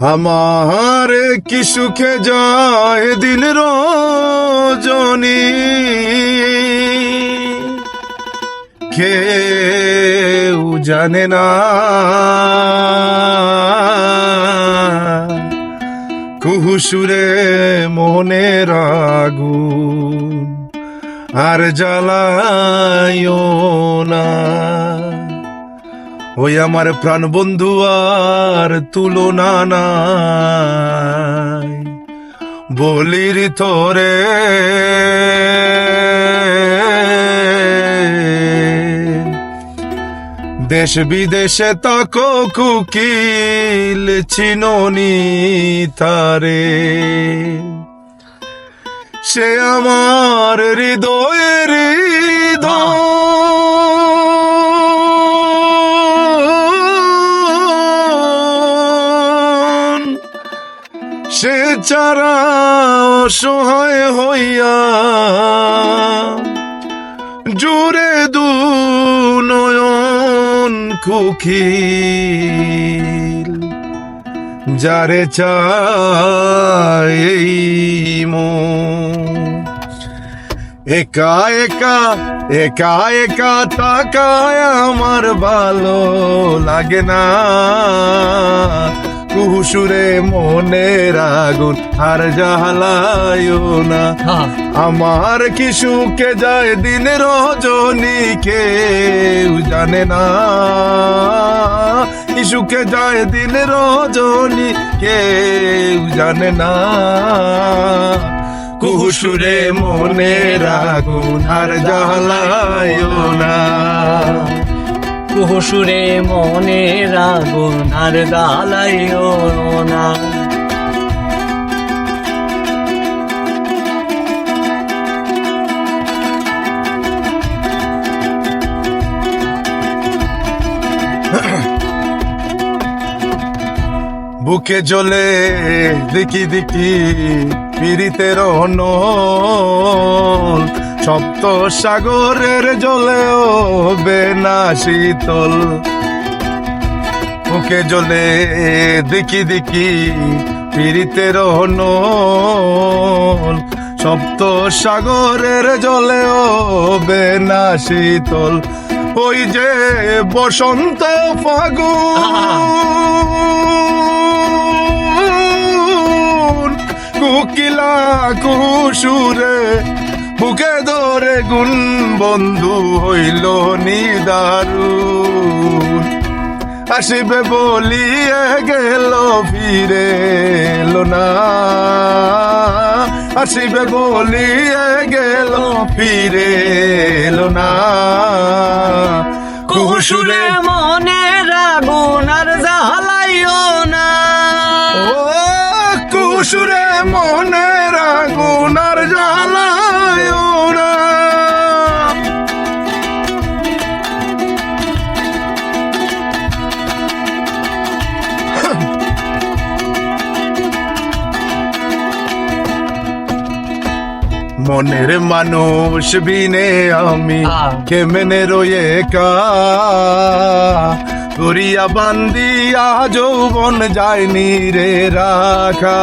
আমার কি সুখে যায় দিন রজনী? কেউ জানে না। কুহুসুরে মনের আগুন আর জ্বালায়ও না। ওই আমার প্রাণ বন্ধু আর তুলনা নাই। বলির তোরে দেশ বিদেশে তাকো কুকিল চিননি তারে। সে আমার হৃদয়ের হৃদয় সে চারা অসহায় হইয়া জুড়ে দু নয়ন কুখিল যারে চাই মন। একা একা একা একা তাকায় আমার ভালো লাগে না কুহুসুরে মনের আগুন আর জ্বালায়ও না। আমার কি সুখে যায় দিন রজনী কেউ জানে না। কি যায় দিন রজনী কেউ জানে না। কুহুসুরে মনের আগুন আর জ্বালায়ও না। কুহুসুরে মনে আগুন আর দালাইও না। বুকে জ্বলে দেখি দেখি পীড়িতের নল সপ্ত সাগরের জলেও বেনা শীতল। বুকে জ্বলে দেখি দেখি পীড়িতের নল সপ্ত সাগরের জলেও বেনা শীতল। ওই যে বসন্ত ফাগুন। কুকিলা কুসুরে বুকে ধরে গুণ বন্ধু হইল নিদারুন আসিবে বলিয়ে গেল ফিরে এলো না। আসিবে বলিয়ে গেল ফিরে এলো না। কুহুসুরে মনে আগুন আর জ্বালাইও না। ও কুসুরে মনের মনের মানুষ বিনে আমি কেমনে রয়ে কা করিয়া বান্দিয়া যৌবন যায়নি রে রাখা।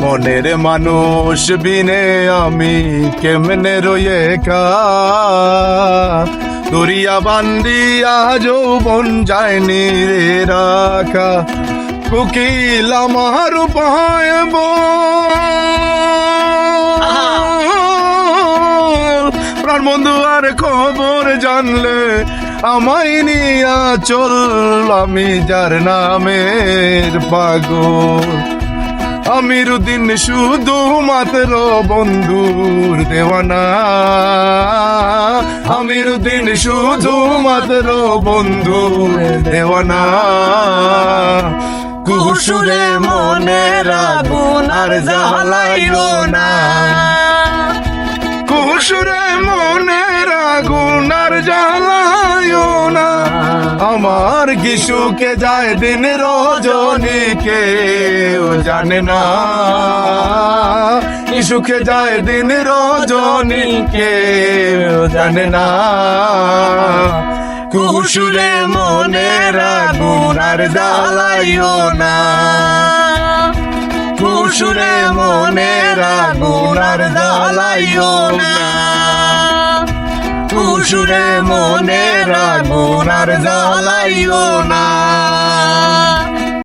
মনের মানুষ বিনে আমি কেমনে রয়ে কা দরিয়া বান্দিয়া যৌবন যায়নি রে রাখা। কুকিল আমার পায়ব প্রাণ বন্ধু, আর খবর জানলে আমায় নিয়া চল। আমি যার নামের পাগল। আমিরুদ্দিন শুধু মাত্র বন্ধুর দেওয়ানা। আমিরুদ্দিন শুধু মাত্র বন্ধুর দেওয়ানা। কুসুরে মনের রাগুন আর জ্বালাইও না। কুসুরে মনের আগুন আর জ্বালাইও না। আমার কি সুখে যায় দিন রজনী কেউ জানে না। কি সুখে যায় দিন রজনী কেউ জানে না। কুসুরে মনের আগুন আর জ্বালাইও না। কুসুরে মনের আগুন আর জ্বালাইও না। কুসুরে মনের আগুন আর জ্বালাইও না।